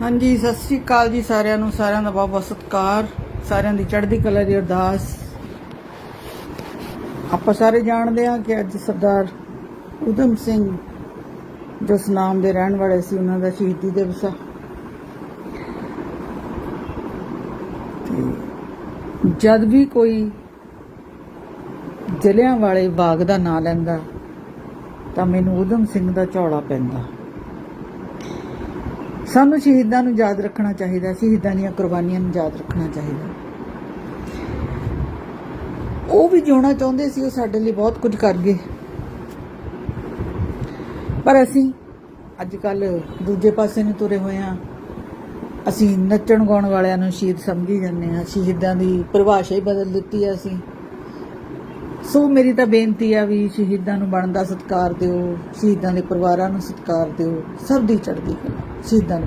ਹਾਂਜੀ, ਸਤਿ ਸ੍ਰੀ ਅਕਾਲ ਜੀ ਸਾਰਿਆਂ ਨੂੰ, ਸਾਰਿਆਂ ਦਾ ਬਹੁਤ ਬਹੁਤ ਸਤਿਕਾਰ, ਸਾਰਿਆਂ ਦੀ ਚੜ੍ਹਦੀ ਕਲਾ ਦੀ ਅਰਦਾਸ। ਆਪਾਂ ਸਾਰੇ ਜਾਣਦੇ ਹਾਂ ਕਿ ਅੱਜ ਸਰਦਾਰ ਉਦਮ ਸਿੰਘ ਜੋ ਸੁਨਾਮ ਦੇ ਰਹਿਣ ਵਾਲੇ ਸੀ, ਉਹਨਾਂ ਦਾ ਸ਼ਹੀਦੀ ਦਿਵਸ ਆ। ਜਦ ਵੀ ਕੋਈ ਜਲਿਆਂ ਵਾਲੇ ਬਾਗ ਦਾ ਨਾਂ ਲੈਂਦਾ, ਤਾਂ ਮੈਨੂੰ ਉਦਮ ਸਿੰਘ ਦਾ ਝੌਲਾ ਪੈਂਦਾ। ਸਾਨੂੰ ਸ਼ਹੀਦਾਂ ਨੂੰ ਯਾਦ ਰੱਖਣਾ ਚਾਹੀਦਾ, ਸ਼ਹੀਦਾਂ ਦੀਆਂ ਕੁਰਬਾਨੀਆਂ ਨੂੰ ਯਾਦ ਰੱਖਣਾ ਚਾਹੀਦਾ। ਉਹ ਵੀ ਜਿਉਣਾ ਚਾਹੁੰਦੇ ਸੀ, ਉਹ ਸਾਡੇ ਲਈ ਬਹੁਤ ਕੁਝ ਕਰ ਗਏ। ਪਰ ਅਸੀਂ ਅੱਜ ਕੱਲ ਦੂਜੇ ਪਾਸੇ ਨੂੰ ਤੁਰੇ ਹੋਏ ਹਾਂ। ਅਸੀਂ ਨੱਚਣ ਗਾਉਣ ਵਾਲਿਆਂ ਨੂੰ ਸ਼ਹੀਦ ਸਮਝੀ ਜਾਂਦੇ ਹਾਂ। ਸ਼ਹੀਦਾਂ ਦੀ ਪਰਿਭਾਸ਼ਾ ਹੀ ਬਦਲ ਦਿੱਤੀ ਹੈ ਅਸੀਂ। ਸੋ ਮੇਰੀ ਤਾਂ ਬੇਨਤੀ ਆ ਵੀ ਸ਼ਹੀਦਾਂ ਨੂੰ ਬਣਦਾ ਸਤਿਕਾਰ ਦਿਓ, ਸ਼ਹੀਦਾਂ ਦੇ ਪਰਿਵਾਰਾਂ ਨੂੰ ਸਤਿਕਾਰ ਦਿਓ, ਸਭ ਦੀ ਚੜ੍ਹਦੀ ਕਲਾ, ਸ਼ਹੀਦਾਂ ਨੂੰ।